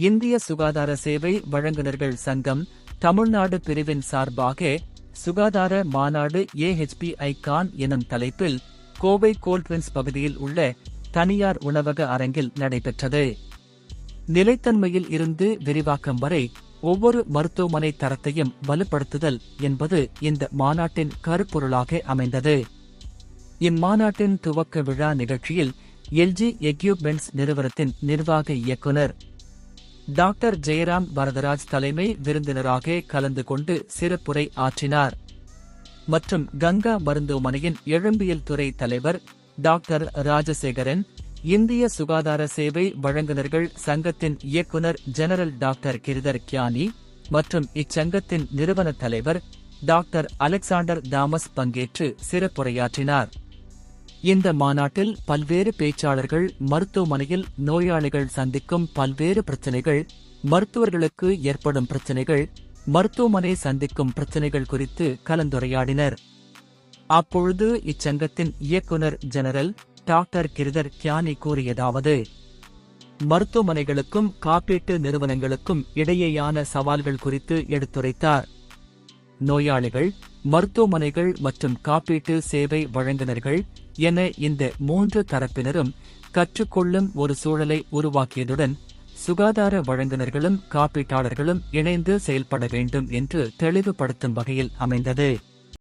இந்திய சுகாதார சேவை வழங்குநர்கள் சங்கம் தமிழ்நாடு பிரிவின் சார்பாக சுகாதார மாநாடு ஏஹெச்பிஐ கான் எனும் தலைப்பில் கோவை கோல்ட்வின்ஸ் பகுதியில் உள்ள தனியார் உணவக அரங்கில் நடைபெற்றது. நிலைத்தன்மையில் இருந்து விரிவாக்கம் வரை ஒவ்வொரு மருத்துவமனை தரத்தையும் வலுப்படுத்துதல் என்பது இந்த மாநாட்டின் கருப்பொருளாக அமைந்தது. இம்மாநாட்டின் துவக்க விழா நிகழ்ச்சியில் எல்ஜி எக்யூப்மெண்ட்ஸ் நிறுவனத்தின் நிர்வாக இயக்குனர் டாக்டர் ஜெயராம் வரதராஜ் தலைமை விருந்தினராக கலந்து கொண்டு சிறப்புரை ஆற்றினார். மற்றும் கங்கா மருத்துவமனையின் எழும்பியல் துறை தலைவர் டாக்டர் ராஜசேகரன் இந்திய சுகாதார சேவை வழங்குநர்கள் சங்கத்தின் இயக்குனர் ஜெனரல் டாக்டர் கிரிதர் கியானி மற்றும் இச்சங்கத்தின் நிறுவன தலைவர் டாக்டர் அலெக்சாண்டர் தாமஸ் பங்கேற்று சிறப்புரையாற்றினார். இந்த மாநாட்டில் பல்வேறு பேச்சாளர்கள் மருத்துவமனையில் நோயாளிகள் சந்திக்கும் பல்வேறு பிரச்சனைகள் மருத்துவர்களுக்கு ஏற்படும் பிரச்சனைகள் மருத்துவமனை சந்திக்கும் பிரச்சனைகள் குறித்து கலந்துரையாடினர். அப்பொழுது இச்சங்கத்தின் இயக்குனர் ஜெனரல் டாக்டர் கிரிதர் கியானி கூறியதாவது மருத்துவமனைகளுக்கும் காப்பீட்டு நிறுவனங்களுக்கும் இடையேயான சவால்கள் குறித்து எடுத்துரைத்தார். நோயாளிகள் மருத்துவமனைகள் மற்றும் காப்பீட்டு சேவை வழங்குநர்கள் என இந்த மூன்று தரப்பினரும் கற்றுக்கொள்ளும் ஒரு சூழலை உருவாக்கியதுடன் சுகாதார வழங்குநர்களும் காப்பீட்டாளர்களும் இணைந்து செயல்பட வேண்டும் என்று தெளிவுபடுத்தும் வகையில் அமைந்தது.